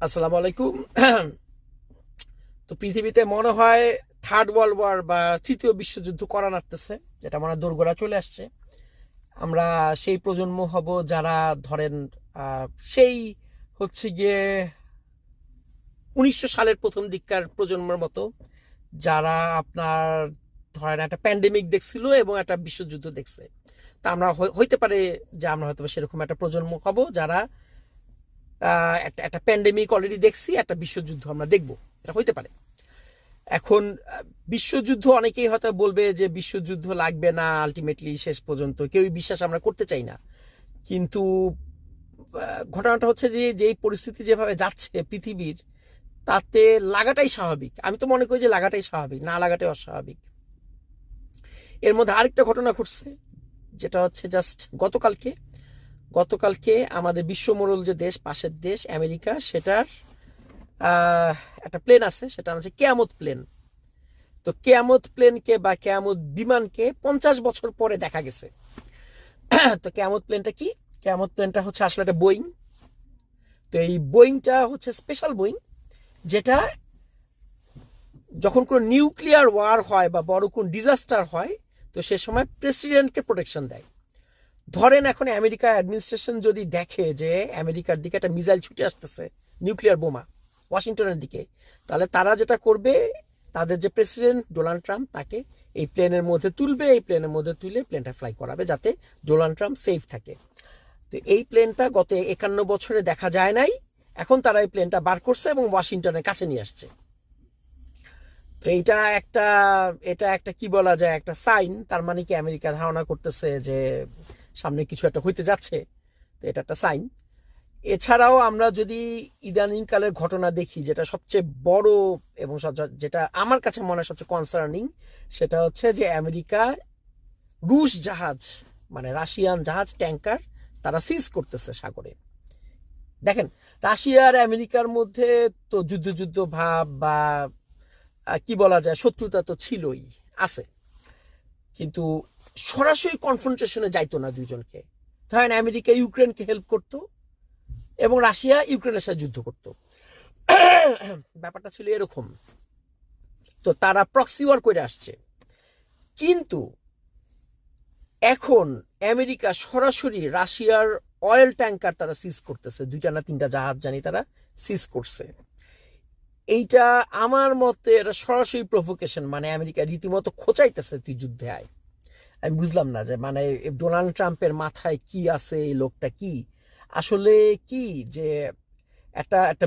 আসসালামু আলাইকুম। তো পৃথিবীতে মনে হয় থার্ড ওয়ার্ল্ড ওয়ার বা তৃতীয় বিশ্বযুদ্ধ করা নাড়তেছে যেটা মনে হয় দোরগোড়া চলে আসছে। আমরা সেই প্রজন্ম হব যারা ধরেন সেই হচ্ছে গিয়ে উনিশশো সালের প্রথম দিককার প্রজন্মের মতো, যারা আপনার ধরেন একটা প্যান্ডেমিক দেখছিল এবং একটা বিশ্বযুদ্ধ দেখছে। তা আমরা হই- হইতে পারে যে আমরা হয়তো সেরকম একটা প্রজন্ম হব যারা একটা প্যান্ডেমিক অলরেডি দেখছি, একটা বিশ্বযুদ্ধ আমরা দেখব। এটা হইতে পারে। এখন বিশ্বযুদ্ধ অনেকেই হয়তো বলবে যে বিশ্বযুদ্ধ লাগবে না আলটিমেটলি শেষ পর্যন্ত। কেউই বিশ্বাস আমরা করতে চাই না। কিন্তু ঘটনাটা হচ্ছে যে, যেই পরিস্থিতি যেভাবে যাচ্ছে পৃথিবীর, তাতে লাগাটাই স্বাভাবিক। আমি তো মনে করি যে লাগাটাই স্বাভাবিক, না লাগাটাই অস্বাভাবিক। এর মধ্যে আরেকটা ঘটনা ঘটছে, যেটা হচ্ছে জাস্ট গতকালকে গতকালকে আমাদের বিশ্বমোড়ল যে দেশ, পাশের দেশ, আমেরিকা, সেটার একটা প্লেন আছে, সেটা হচ্ছে কেয়ামত প্লেন তো কেয়ামত প্লেনকে বা কেয়ামত বিমানকে পঞ্চাশ বছর পরে দেখা গেছে। তো কেয়ামত প্লেনটা কি? কেয়ামত প্লেনটা হচ্ছে আসলে একটা বোয়িং তো এই বোয়িংটা হচ্ছে স্পেশাল বোয়িং যেটা যখন কোনো নিউক্লিয়ার ওয়ার হয় বা বড় কোন ডিজাস্টার হয়, তো সে সময় প্রেসিডেন্টকে প্রোটেকশন দেয়। ধরেন এখন আমেরিকা অ্যাডমিনিস্ট্রেশন যদি দেখে যে আমেরিকার দিকে একটা মিসাইল ছুটে আসতেছে নিউক্লিয়ার বোমা, ওয়াশিংটনের দিকে, তাহলে তারা যেটা করবে, তাদের যে প্রেসিডেন্ট ডোনাল্ড ট্রাম্প তাকে এই প্লেনের মধ্যে তুলবে, এই প্লেনের মধ্যে তুলে প্লেনটা ফ্লাই করাবে যাতে ডোনাল্ড ট্রাম্প সেফ থাকে। তো এই প্লেনটা গত একান্ন বছরে দেখা যায় নাই, এখন তারা এই প্লেনটা বার করছে এবং ওয়াশিংটনের কাছে নিয়ে আসছে। তো এটা একটা এটা একটা কি বলা যায়, একটা সাইন, তার মানে কি আমেরিকা ধারণা করতেছে যে সামনে কিছু একটা হইতে যাচ্ছে, তো এটা একটা সাইন এছাড়াও আমরা যদি ইদানিং কালের ঘটনা দেখি, যেটা সবচেয়ে বড় এবং যেটা আমার কাছে মনে হয় সবচেয়ে কনসার্নিং সেটা হচ্ছে যে আমেরিকা রুশ জাহাজ মানে রাশিয়ান জাহাজ ট্যাঙ্কার তারা সিজ করতেছে সাগরে। দেখেন, রাশিয়া আর আমেরিকার মধ্যে তো যুদ্ধ যুদ্ধ ভাব বা কি বলা যায়, শত্রুতা তো ছিলই, আছে। কিন্তু সরাসরি কনফ্রন্টেশনে যাইতো না দুইজনকে। ধরেন আমেরিকা ইউক্রেনকে হেল্প করতো এবং রাশিয়া ইউক্রেনের সাথে যুদ্ধ করত। ব্যাপারটা ছিল এরকম। তো তারা প্রক্সি ওয়ার করে আসছে। কিন্তু এখন আমেরিকা সরাসরি রাশিয়ার অয়েল ট্যাঙ্কার তারা সিজ করতেছে। দুইটা না তিনটা জাহাজ জানি তারা সিজ করছে। এইটা আমার মতে এটা সরাসরি প্রভোকেশন মানে আমেরিকা রীতিমতো খোঁচাইতেছে তুই যুদ্ধে আয়। আমি বুঝলাম না যে মানে ডোনাল্ড ট্রাম্পের মাথায় কি আছে, এই লোকটা কি? আসলে কি যে একটা একটা